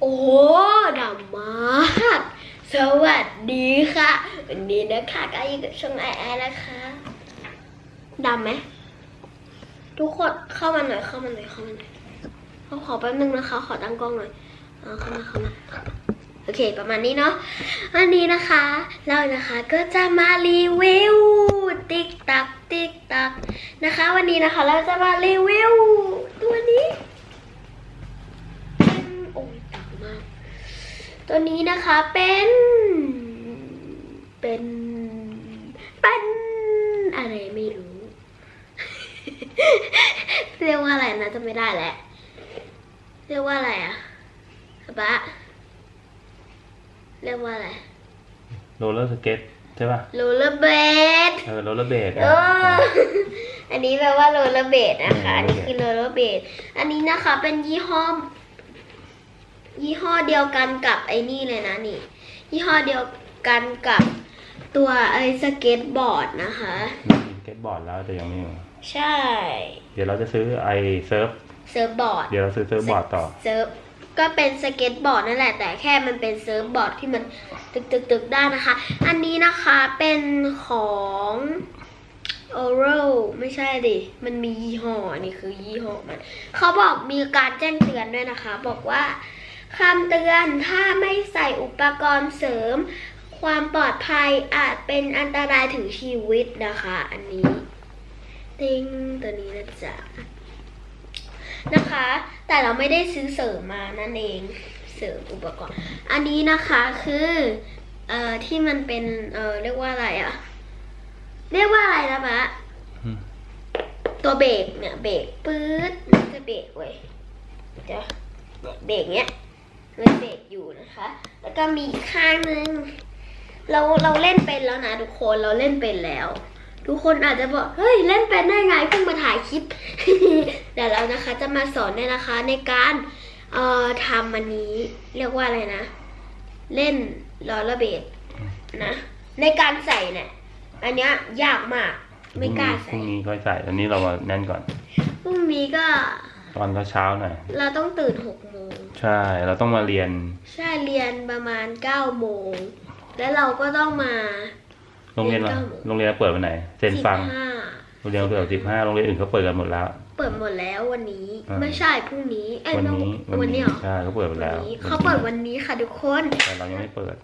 โอ้ดำมาก สวัสดีค่ะ วันนี้นะคะก็อยู่กับช่องไอแอนะคะดำไหมทุกคนเข้ามาหน่อยเข้ามาหน่อยเข้ามาหน่อยขอขอแป๊บนึงนะคะ ขอตั้งกล้องหน่อยเอาเข้ามาเข้ามาโอเคประมาณนี้เนาะวันนี้นะคะ เรานะคะก็จะมารีวิวติ๊กตักติ๊กตักนะคะ วันนี้นะคะเราจะมารีวิวตัวนี้ ตัวนี้นะคะเป็น เป็น เป็นอะไรไม่รู้ เรียกว่าอะไรนะจะไม่ได้แหละ เรียกว่าอะไรอะบะเรียกว่าอะไรโรลเลอร์สเก็ตใช่ป่ะโรลเลอร์เบดเออโรลเลอร์เบดเอออันนี้แปลว่าโรลเลอร์เบดนะคะอืมอันนี้คือโรลเลอร์เบดอันนี้นะคะเป็นยี่ห้อ ยี่ห้อเดียวกันกับไอ้นี่เลยนะนี่ ยี่ห้อเดียวกันกับตัวไอ้สเก็ตบอร์ดนะคะ มีสเก็ตบอร์ดแล้วแต่ยังไม่มีใช่เดี๋ยวเราจะซื้อไอเซิร์ฟเซิร์ฟบอร์ดเดี๋ยวเราซื้อเซิร์ฟบอร์ดต่อ เซิร์ฟก็เป็นสเก็ตบอร์ดนั่นแหละ แต่แค่มันเป็นเซิร์ฟบอร์ดที่มันตึกตึกตึกได้นะคะ อันนี้นะคะเป็นของ Oral ไม่ใช่ดิ มันมียี่ห้ออันนี้คือยี่ห้อมัน เขาบอกมีการแจ้งเตือนด้วยนะคะ บอกว่า คำเตือนถ้าไม่ใส่อุปกรณ์เสริม ความปลอดภัยอาจเป็นอันตรายถึงชีวิตนะคะ อันนี้ติ้งตัวนี้นะจ๊ะนะคะ แต่เราไม่ได้ซื้อเสริมมานั่นเองเสริมอุปกรณ์ อันนี้นะคะคือเอ่อที่มันเป็นเอ่อเรียกว่าอะไรอะเรียกว่าอะไรนะมะอืมตัวเบรกเนี่ยเบรกปื๊ดมันจะเบรกเว้ยจะเบรกเนี้ย มันเบรกอยู่นะคะ แล้วก็มีอีกข้างนึงเราเราเล่นเป็นแล้วนะทุกคนเราเล่นเป็นแล้ว ทุกคนอาจจะบอกเฮ้ยเล่นเป็นได้ไงเพิ่งมาถ่ายคลิปเดี๋ยวเรานะคะจะมาสอนเนี่ยนะคะในการเอ่อทำอันนี้เรียกว่าอะไรนะ เล่นลอระเบดนะในการใส่เนี่ยอันเนี้ยยากมากไม่กล้าพใส่รุ่งนี้ค่อยใส่อันนี้เรามาแน่นก่อน พรุ่งนี้ก็ ตอนเช้าๆหน่อยเราต้องตื่นหกโมงใช่ เราต้องมาเรียน ใช่เรียนประมาณเก้าโมงแล้วเราก็ต้องมา โรงเรียนเราเรียนเก้าโมง โรงเรียนเราเปิดวันไหน เซนสิบฟัง ห้าโรงเรียนเราเปิดสิบห้าโรงเรียนอื่นเขาเปิดกันหมดแล้ว เปิดหมดแล้ววันนี้ อ่า ไม่ใช่พรุ่งนี้เอ้ยวันต้องนี้วันนี้เหรอใช่เขาเปิดไปวันแล้วนี้เขาเปิดวันนี้ค่ะทุกคน แต่เรายังไม่เปิด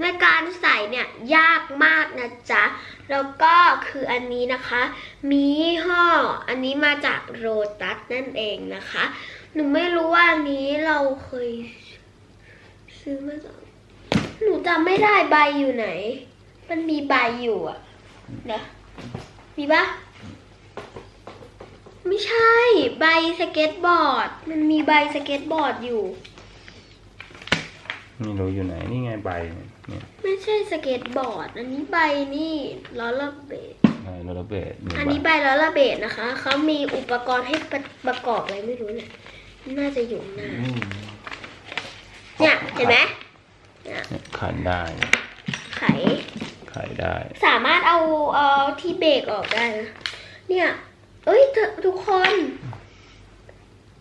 ในการใส่เนี่ยยากมากนะจ๊ะ แล้วก็คืออันนี้นะคะ มียี่ออันนี้มาจากโรตัสนั่นเองนะคะ หนูไม่รู้ว่าอันนี้เราเคยซื้อมาจากหนูจำไม่ได้ใบอยู่ไหน มันมีใบอยู่อะเดี๋ยวมีปะไม่ใช่ใบสเก็ตบอร์ด มันมีใบสเก็ตบอร์ดอยู่ ไม่รู้อยู่ไหนนี่ไงใบเนี่ย ไม่ใช่สเก็ตบอร์ด อันนี้ใบนี่ล้อระเบิดใช่โรลเลอร์เบดอันนี้ใบล้อระเบิดนะคะ เขามีอุปกรณ์ให้ประประกอบอะไรไม่รู้เนี่ย น่าจะอยู่หน้า อืมเนี่ยเห็นไหมเนี่ยขายได้ไข ขายได้ สามารถเอาเอ่อที่เบรกออกได้นะเนี่ย เอ้ยเธอทุกคน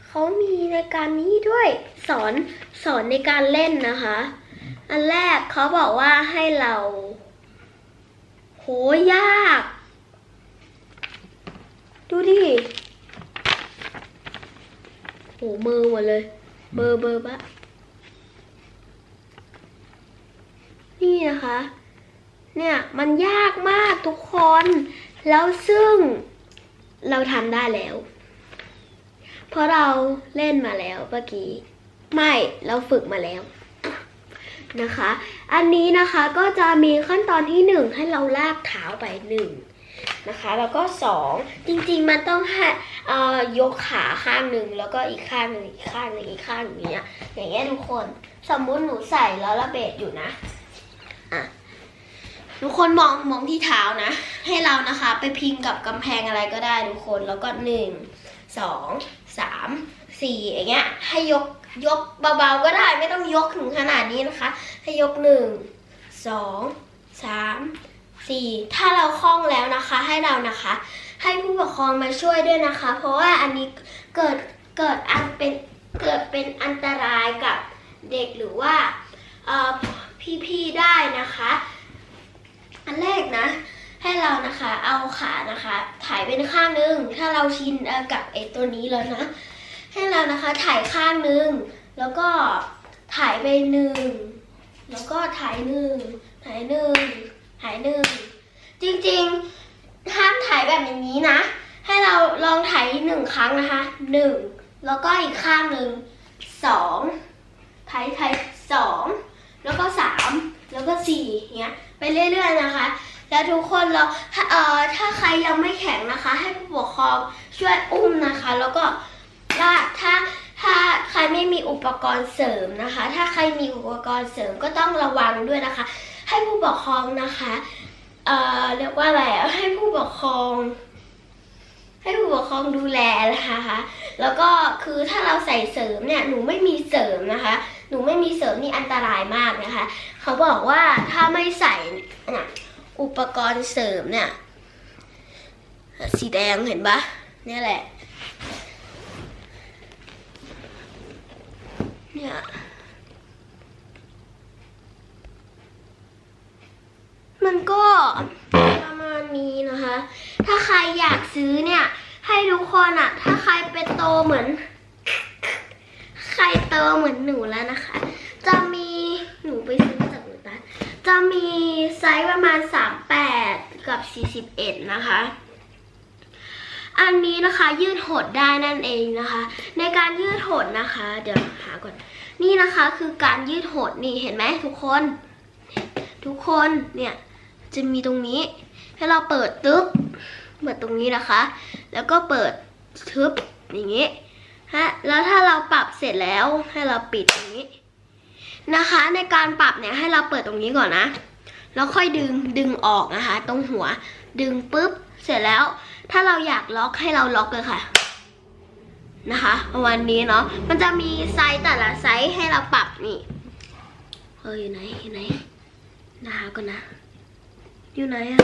เขามีในการนี้ด้วย สอนสอนในการเล่นนะคะ อันแรกเขาบอกว่าให้เรา โหยาก ดูดิโหมือหมดเลย เบอร์เบอร์บะนี่นะคะ เนี่ยมันยากมากทุกคน แล้วซึ่งเราทำได้แล้ว เพราะเราเล่นมาแล้วเมื่อกี้ ไม่ เราฝึกมาแล้ว นะคะ อันนี้นะคะก็จะมีขั้นตอนที่หนึ่งให้เราลากเท้าไปหนึ่งนะคะ แล้วก็สองจริงๆมันต้องให้เอ่อยกขาข้างหนึ่งแล้วก็อีกข้างหนึ่งอีกข้างหนึ่งอีกข้างอย่างเงี้ยอย่างเงี้ยทุกคนสมมุติหนูใส่แล้วระเบิดอยู่นะอะทุกคนมองมองที่เท้านะ ให้เรานะคะ ไปพิงกับกำแพงอะไรก็ได้ทุกคนแล้วก็หนึ่งสองสามสี่อย่างเงี้ยให้ยก ยกเบาๆก็ได้ไม่ต้องยกถึงขนาดนี้นะคะ ให้ยกหนึ่งสองสามสี่ถ้าเราคล่องแล้วนะคะให้เรานะคะ ให้ผู้ปกครองมาช่วยด้วยนะคะ เพราะว่าอันนี้เกิดเกิดอันเป็นเกิดเป็นอันตรายกับเด็กหรือว่าพี่ๆได้นะคะ อันแรกนะให้เรานะคะเอาขานะคะ ถ่ายเป็นข้างนึง ถ้าเราชินกับไอ้ตัวนี้แล้วนะ ให้เรานะคะถ่ายข้างหนึ่งแล้วก็ถ่ายไปหนึ่งแล้วก็ถ่ายหนึ่งถ่ายหนึ่งถ่ายหนึ่งจริงๆห้ามถ่ายแบบอย่างนี้นะ ให้เราลองถ่ายหนึ่งครั้งนะคะหนึ่งแล้วก็อีกข้างหนึ่งสองถ่ายถ่ายสองแล้วก็สามแล้วก็สี่เงี้ยไปเรื่อยๆนะคะ แล้วทุกคนเราถ้าเอ่อถ้าใครยังไม่แข็งนะคะ ให้ผู้ปกครองช่วยอุ้มนะคะ แล้วก็ ลาถ้าถ้าใครไม่มีอุปกรณ์เสริมนะคะ ถ้าใครมีอุปกรณ์เสริมก็ต้องระวังด้วยนะคะ ให้ผู้ปกครองนะคะเอ่อเรียกว่าอะไรให้ผู้ปกครอง ให้ผู้ปกครองดูแลนะคะแล้วก็คือถ้าเราใส่เสริมเนี่ยหนูไม่มีเสริมนะคะ หนูไม่มีเสริมนี่อันตรายมากนะคะ เขาบอกว่าถ้าไม่ใส่อุปกรณ์เสริมเนี่ยสีแดงเห็นปะเนี่ยแหละ เนี่ยมันก็ประมาณนี้นะคะ ถ้าใครอยากซื้อเนี่ย ให้ทุกคนอะถ้าใครเป็นโตเหมือน ใครโตเหมือนหนูแล้วนะคะ จะมีหนูไปซื้อจากหนูตันจะมีไซส์ประมาณ 38 กับ 41 นะคะ อันนี้นะคะยืดหดได้นั่นเองนะคะ ในการยืดหดนะคะ เดี๋ยวหาก่อน นี่นะคะคือการยืดหดนี่เห็นไหมทุกคน ทุกคนเนี่ยจะมีตรงนี้ ให้เราเปิดตึ๊บเปิดตรงนี้นะคะ แล้วก็เปิดทึบอย่างนี้ฮะแล้วถ้าเราปรับเสร็จแล้วให้เราปิดตรงนี้นะคะ ในการปรับเนี่ยให้เราเปิดตรงนี้ก่อนนะ แล้วค่อยดึงดึงออกนะคะ ตรงหัวดึงปุ๊บเสร็จแล้ว ถ้าเราอยากล็อกให้เราล็อกเลยค่ะ นะคะประมาณนี้เนาะมันจะมีไซส์แต่ละไซส์ให้เราปรับนี่เอออยู่ไหนอยู่ไหนนะคะก่อนนะ อยู่ไหนอะ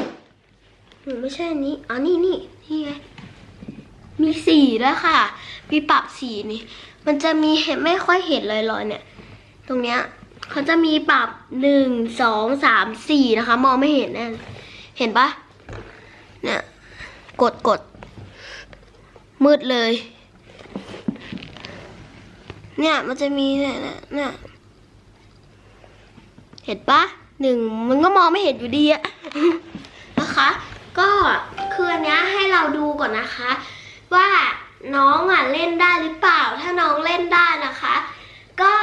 หนูไม่ใช่อันนี้อ๋อนี่นี่นี่ไงมีสีแล้วค่ะ มีปรับสีนี่ มันจะมีเห็นไม่ค่อยเห็นลอยๆเนี่ย ตรงเนี้ยเขาจะมีปรับหนึ่งสองสามสี่นะคะ มองไม่เห็นแน่เห็นปะเนี่ย กดกด มืดเลย เนี่ยมันจะมีเนี่ยเนี่ยเห็นปะหนึ่งมันก็มองไม่เห็นอยู่ดีอะนะคะ ก็คืออันเนี้ยให้เราดูก่อนนะคะ ว่าน้องอะเล่นได้หรือเปล่า ถ้าน้องเล่นได้นะคะ ก็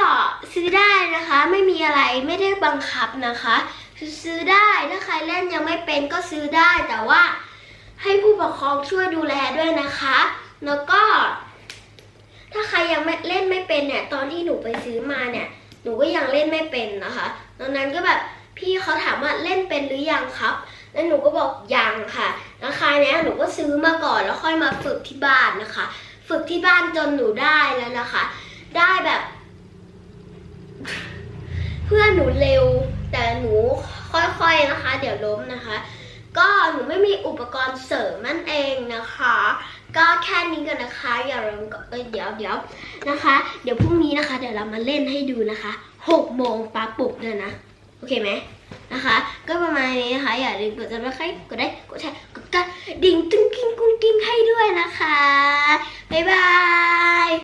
ซื้อได้นะคะ ไม่มีอะไรไม่ได้บังคับนะคะ ซื้อได้ถ้าใครเล่นยังไม่เป็นก็ซื้อได้แต่ว่า ให้ผู้ปกครองช่วยดูแลด้วยนะคะ แล้วก็ ถ้าใครยังไม่เล่นไม่เป็นเนี่ย ตอนที่หนูไปซื้อมาเนี่ย หนูก็ยังเล่นไม่เป็นนะคะดังนั้นก็แบบพี่เขาถามว่าเล่นเป็นหรือยังครับ แล้วหนูก็บอกยังค่ะราคาเนี้ยหนูก็ซื้อมาก่อนแล้วค่อยมาฝึกที่บ้านนะคะ ฝึกที่บ้านจนหนูได้แล้วนะคะ ได้แบบ เพื่อนหนูเร็วแต่หนูค่อยๆนะคะ เดี๋ยวล้มนะคะ ก็หนูไม่มีอุปกรณ์เสริมนั่นเองนะคะ ก็แค่นี้กันนะคะ อย่าลืมก็เดี๋ยวเดี๋ยวนะคะ เดี๋ยวพรุ่งนี้นะคะ เดี๋ยวเรามาเล่นให้ดูนะคะหกโมงปาปุกเลยนะ โอเคไหมนะคะ ก็ประมาณนี้นะคะ อย่าลืมกดซับสไครกดได้กดแชร์กดกระดิ่งตึ้งกิ้งกุ้งกิ้งให้ด้วยนะคะ บ๊ายบาย